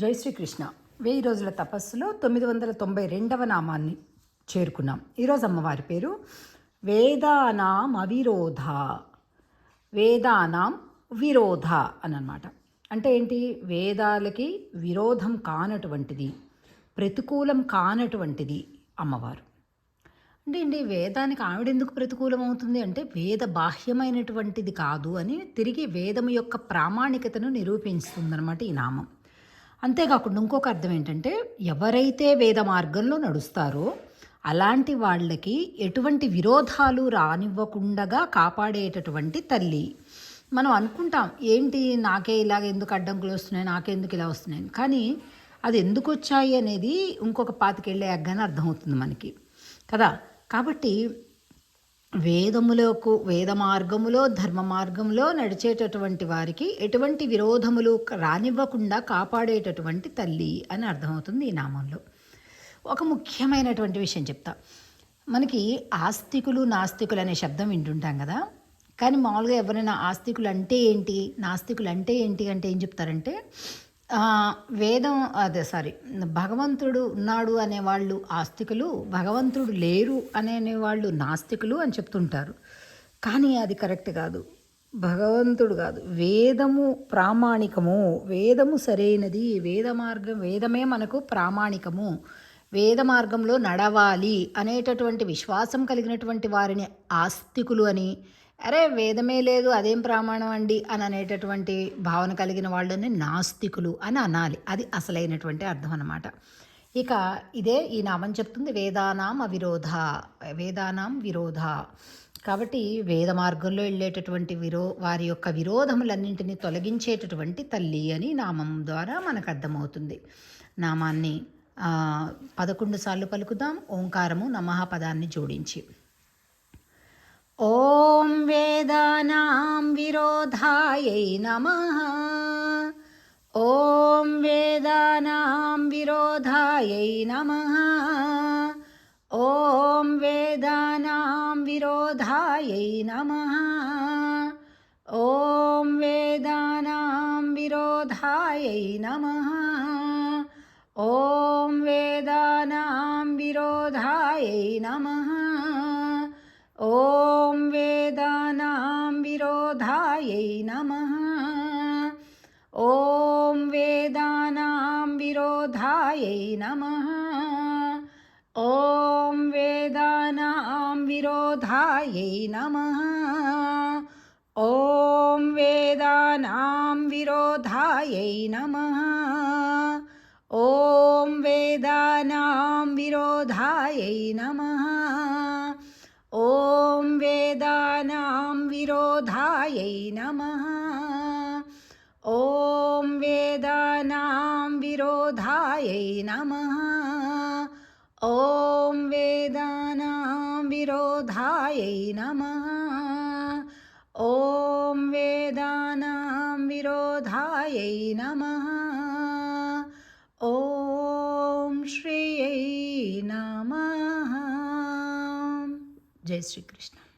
జై శ్రీకృష్ణ. వెయ్యి రోజుల తపస్సులో తొమ్మిది వందల తొంభై రెండవ నామాన్ని చేరుకున్నాం. ఈరోజు అమ్మవారి పేరు వేదానాం అవిరోధ. వేదానాం విరోధ అని అనమాట అంటే ఏంటి? వేదాలకి విరోధం కానటువంటిది ప్రతికూలం కానటువంటిది అమ్మవారు. అంటే ఏంటి? వేదానికి ఆవిడ ఎందుకు ప్రతికూలం అవుతుంది? అంటే వేద బాహ్యమైనటువంటిది కాదు అని తిరిగి వేదం యొక్క ప్రామాణికతను నిరూపిస్తుందన్నమాట ఈ నామం. అంతేకాకుండా ఇంకొక అర్థం ఏంటంటే ఎవరైతే వేద మార్గంలో నడుస్తారో అలాంటి వాళ్ళకి ఎటువంటి విరోధాలు రానివ్వకుండా కాపాడేటటువంటి తల్లి. మనం అనుకుంటాం ఏంటి నాకే ఇలాగ ఎందుకు అడ్డంకులు వస్తున్నాయి నాకెందుకు ఇలా వస్తున్నాయి? కానీ అది ఎందుకు వచ్చాయి అనేది ఇంకొక పాతికెళ్ళే అగ్గానే అర్థమవుతుంది మనకి. కదా? కాబట్టి వేదములకు వేద మార్గములో ధర్మ మార్గంలో నడిచేటటువంటి వారికి ఎటువంటి విరోధములు రానివ్వకుండా కాపాడేటటువంటి తల్లి అని అర్థమవుతుంది ఈ నామంలో. ఒక ముఖ్యమైనటువంటి విషయం చెప్తా. మనకి ఆస్తికులు నాస్తికులు అనే శబ్దం వింటుంటాం కదా. కానీ మామూలుగా ఎవరైనా ఆస్తికులు అంటే ఏంటి నాస్తికులు అంటే ఏంటి అంటే ఏం చెప్తారంటే వేదం అదే సారీ భగవంతుడు ఉన్నాడు అనేవాళ్ళు ఆస్తికులు భగవంతుడు లేరు అనే వాళ్ళు నాస్తికులు అని చెప్తుంటారు. కానీ అది కరెక్ట్ కాదు. భగవంతుడు కాదు. వేదము ప్రామాణికము. వేదము సరైనది. వేద మార్గం వేదమే మనకు ప్రామాణికము. వేద మార్గంలో నడవాలి అనేటటువంటి విశ్వాసం కలిగినటువంటి వారిని ఆస్తికులు అని అరే వేదమే లేదు అదేం ప్రమాణం అండి? అని అనేటటువంటి భావన కలిగిన వాళ్ళని నాస్తికులు అని అనాలి. అది అసలైనటువంటి అర్థం అన్నమాట. ఇక ఇదే ఈ నామం చెప్తుంది వేదానాం అవిరోధ వేదానాం విరోధ. కాబట్టి వేద మార్గంలో వెళ్ళేటటువంటి విరో వారి యొక్క విరోధములన్నింటినీ తొలగించేటటువంటి తల్లి అని నామం ద్వారా మనకు అర్థమవుతుంది. నామాన్ని పదకొండు సార్లు పలుకుదాం ఓంకారము నమః పదాన్ని జోడించి. ॐ वेदानां विरोधायै नमः। ॐ वेदानां विरोधायै नमः। ॐ वेदानां विरोधायै नमः। ॐ वेदानां विरोधायै नमः। ॐ वेदानां विरोधायै नमः। विरोधायै नमः। ॐ वेदानां विरोधायै नमः। ॐ वेदानां विरोधायै नमः। ॐ वेदानां विरोधायै नमः। ॐ वेदानां विरोधायै नमः। विरोधायै नमः। ॐ वेदानां विरोधायै नमः। ॐ वेदानां विरोधायै नमः। ॐ श्रियै नमः। जय श्रीकृष्ण।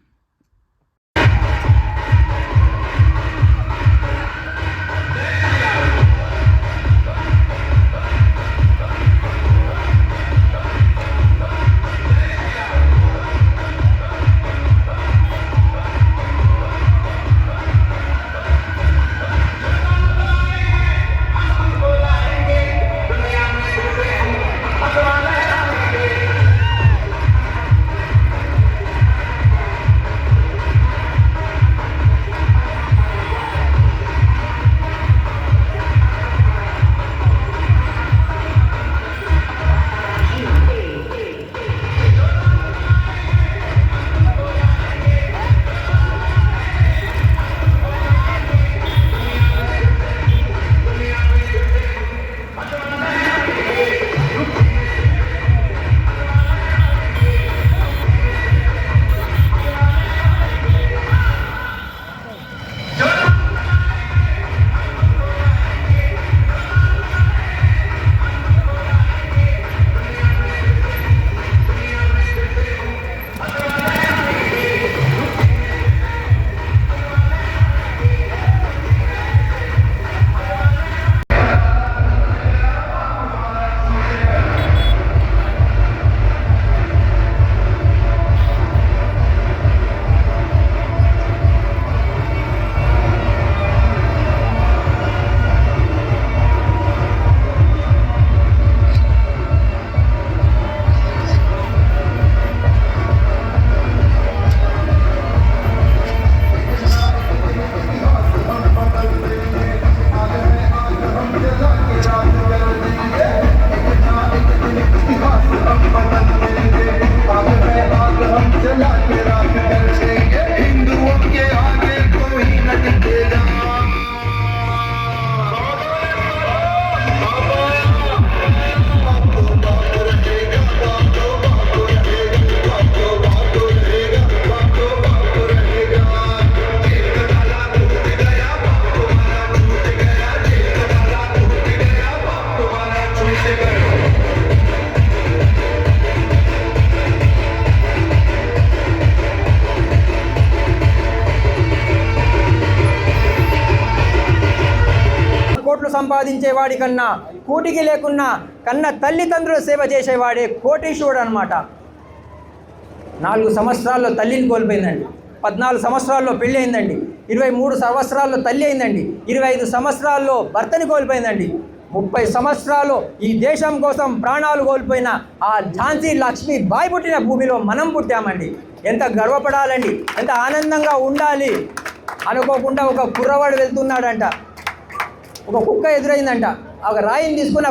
సంపాదించేవాడి కన్నా కూటికి లేకున్నా కన్న తల్లిదండ్రుల సేవ చేసేవాడే కోటీశ్వరుడు అనమాట నాలుగు సంవత్సరాల్లో తల్లిని కోల్పోయిందండి. పద్నాలుగు సంవత్సరాల్లో పెళ్ళి అయిందండి. ఇరవై మూడు సంవత్సరాల్లో తల్లి అయిందండి. ఇరవై ఐదు సంవత్సరాల్లో భర్తని కోల్పోయిందండి. ముప్పై సంవత్సరాలు ఈ దేశం కోసం ప్రాణాలు కోల్పోయిన ఆ ఝాన్సీ లక్ష్మి బాయ్ పుట్టిన భూమిలో మనం పుట్టామండి. ఎంత గర్వపడాలండి ఎంత ఆనందంగా ఉండాలి. అనుకోకుండా ఒక కుర్రవాడు వెళ్తున్నాడంట. ఒక కుక్క ఎదురైందంట. ఒక రాయిని తీసుకుని ఆ